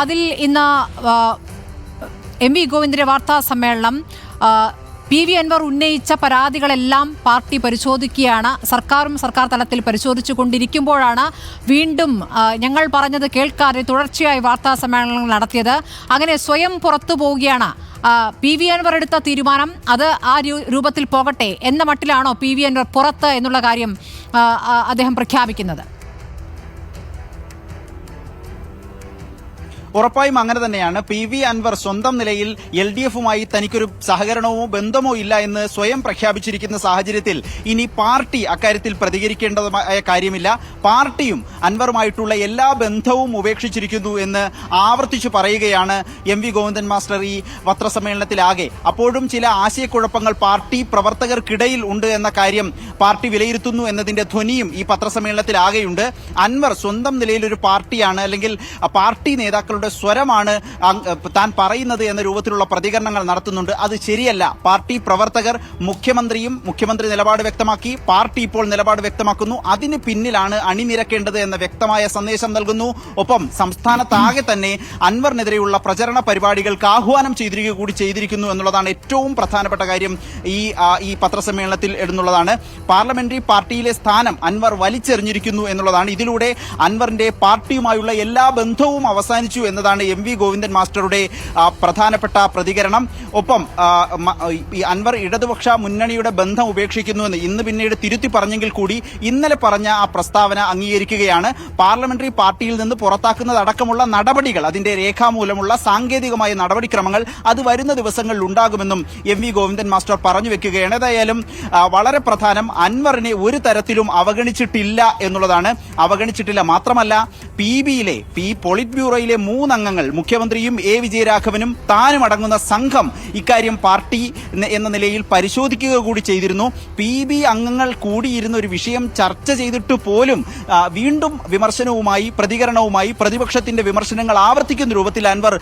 അതിൽ ഇന്ന് M V ഗോവിന്ദന്റെ വാർത്താ സമ്മേളനം പി വി അൻവർ ഉന്നയിച്ച പരാതികളെല്ലാം പാർട്ടി പരിശോധിക്കുകയാണ്. സർക്കാരും സർക്കാർ തലത്തിൽ പരിശോധിച്ചു കൊണ്ടിരിക്കുമ്പോഴാണ് വീണ്ടും ഞങ്ങൾ പറഞ്ഞത് കേൾക്കാതെ തുടർച്ചയായി വാർത്താ സമ്മേളനങ്ങൾ നടത്തിയത്. അങ്ങനെ സ്വയം പുറത്തു പോവുകയാണ് പി വി അൻവർ എടുത്ത തീരുമാനം. അത് ആ രൂപത്തിൽ പോകട്ടെ എന്ന മട്ടിലാണോ പി വി അൻവർ പുറത്ത് എന്നുള്ള കാര്യം അദ്ദേഹം പ്രഖ്യാപിക്കുന്നത്? ഉറപ്പായും അങ്ങനെ തന്നെയാണ്. പി വി അൻവർ സ്വന്തം നിലയിൽ എൽ ഡി എഫുമായി തനിക്കൊരു സഹകരണമോ ബന്ധമോ ഇല്ല എന്ന് സ്വയം പ്രഖ്യാപിച്ചിരിക്കുന്ന സാഹചര്യത്തിൽ ഇനി പാർട്ടി അക്കാര്യത്തിൽ പ്രതികരിക്കേണ്ടതായ കാര്യമില്ല. പാർട്ടിയും അൻവറുമായിട്ടുള്ള എല്ലാ ബന്ധവും ഉപേക്ഷിച്ചിരിക്കുന്നു എന്ന് ആവർത്തിച്ചു പറയുകയാണ് എം വി ഗോവിന്ദൻ മാസ്റ്റർ ഈ പത്രസമ്മേളനത്തിലാകെ അപ്പോഴും ചില ആശയക്കുഴപ്പങ്ങൾ പാർട്ടി പ്രവർത്തകർക്കിടയിൽ ഉണ്ട് എന്ന കാര്യം പാർട്ടി വിലയിരുത്തുന്നു എന്നതിന്റെ ധ്വനിയും ഈ പത്രസമ്മേളനത്തിലാകെയുണ്ട്. അൻവർ സ്വന്തം നിലയിൽ ഒരു പാർട്ടിയാണ് അല്ലെങ്കിൽ പാർട്ടി പാർട്ടി നേതാക്കളുടെ സ്വരമാണ് താൻ പറയുന്നത് എന്ന രൂപത്തിലുള്ള പ്രതികരണങ്ങൾ നടത്തുന്നുണ്ട്. അത് ശരിയല്ല. പാർട്ടി പ്രവർത്തകർ മുഖ്യമന്ത്രിയും മുഖ്യമന്ത്രി നിലപാട് വ്യക്തമാക്കി. പാർട്ടി ഇപ്പോൾ നിലപാട് വ്യക്തമാക്കുന്നു. അതിന് പിന്നിലാണ് അണിനിരക്കേണ്ടത് എന്ന വ്യക്തമായ സന്ദേശം നൽകുന്നു. ഒപ്പം സംസ്ഥാനത്താകെ തന്നെ അൻവറിനെതിരെയുള്ള പ്രചരണ പരിപാടികൾക്ക് ആഹ്വാനം ചെയ്തിരിക്കുക കൂടി ചെയ്തിരിക്കുന്നു എന്നുള്ളതാണ് ഏറ്റവും പ്രധാനപ്പെട്ട കാര്യം ഈ ഈ പത്രസമ്മേളനത്തിൽ എന്നുള്ളതാണ് പാർലമെന്ററി പാർട്ടിയിലെ സ്ഥാനം അൻവർ വലിച്ചെറിഞ്ഞിരിക്കുന്നു എന്നുള്ളതാണ്. ഇതിലൂടെ അൻവറിന്റെ പാർട്ടിയുമായുള്ള എല്ലാ ബന്ധവും അവസാനിച്ചു എന്നതാണ് എം വി ഗോവിന്ദൻ മാസ്റ്ററുടെ പ്രധാനപ്പെട്ട പ്രതികരണം. ഒപ്പം ഈ അൻവർ ഇടതുപക്ഷ മുന്നണിയുടെ ബന്ധം ഉപേക്ഷിക്കുന്നുവെന്ന് ഇന്ന് പിന്നീട് തിരുത്തി പറഞ്ഞെങ്കിൽ കൂടി ഇന്നലെ പറഞ്ഞ ആ പ്രസ്താവന അംഗീകരിക്കുകയാണ്. പാർലമെന്ററി പാർട്ടിയിൽ നിന്ന് പുറത്താക്കുന്നതടക്കമുള്ള നടപടികൾ അതിന്റെ രേഖാമൂലമുള്ള സാങ്കേതികമായ നടപടിക്രമങ്ങൾ അത് വരുന്ന ദിവസങ്ങളിൽ ഉണ്ടാകുമെന്നും എം വി ഗോവിന്ദൻ മാസ്റ്റർ പറഞ്ഞു വെക്കുകയാണ്. ഏതായാലും വളരെ പ്രധാനം അൻവറിനെ ഒരു തരത്തിലും അവഗണിച്ചിട്ടില്ല എന്നുള്ളതാണ്. അവഗണിച്ചിട്ടില്ല മാത്രമല്ല പി ബിയിലെ പി പോളിറ്റ് ബ്യൂറോയിലെ മൂന്നംഗങ്ങൾ മുഖ്യമന്ത്രിയും എ. വിജയരാഘവനും താനും അടങ്ങുന്ന സംഘം ഇക്കാര്യം പാർട്ടി എന്ന നിലയിൽ പരിശോധിക്കുക കൂടി ചെയ്തിരുന്നു. പി. ബി. അംഗങ്ങൾ കൂടിയിരുന്ന ഒരു വിഷയം ചർച്ച ചെയ്തിട്ട് പോലും വീണ്ടും വിമർശനവുമായി പ്രതികരണവുമായി പ്രതിപക്ഷത്തിന്റെ വിമർശനങ്ങൾ ആവർത്തിക്കുന്ന രൂപത്തിൽ അൻവർ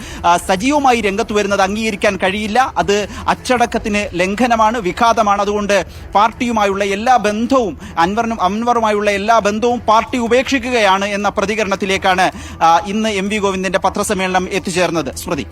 സജീവമായി രംഗത്ത് വരുന്നത് അംഗീകരിക്കാൻ കഴിയില്ല. അത് അച്ചടക്കത്തിന് ലംഘനമാണ് വിഘാതമാണ്. അതുകൊണ്ട് പാർട്ടിയുമായുള്ള എല്ലാ ബന്ധവും അൻവറിനും അൻവറുമായുള്ള എല്ലാ ബന്ധവും പാർട്ടി ഉപേക്ഷിക്കുകയാണ് എന്ന പ്രതികരണത്തിലേക്കാണ് ഇന്ന് എം വി ഗോവിന്ദന്റെ പത്രസമ്മേളനം എത്തിച്ചേർന്നത് സ്മൃതി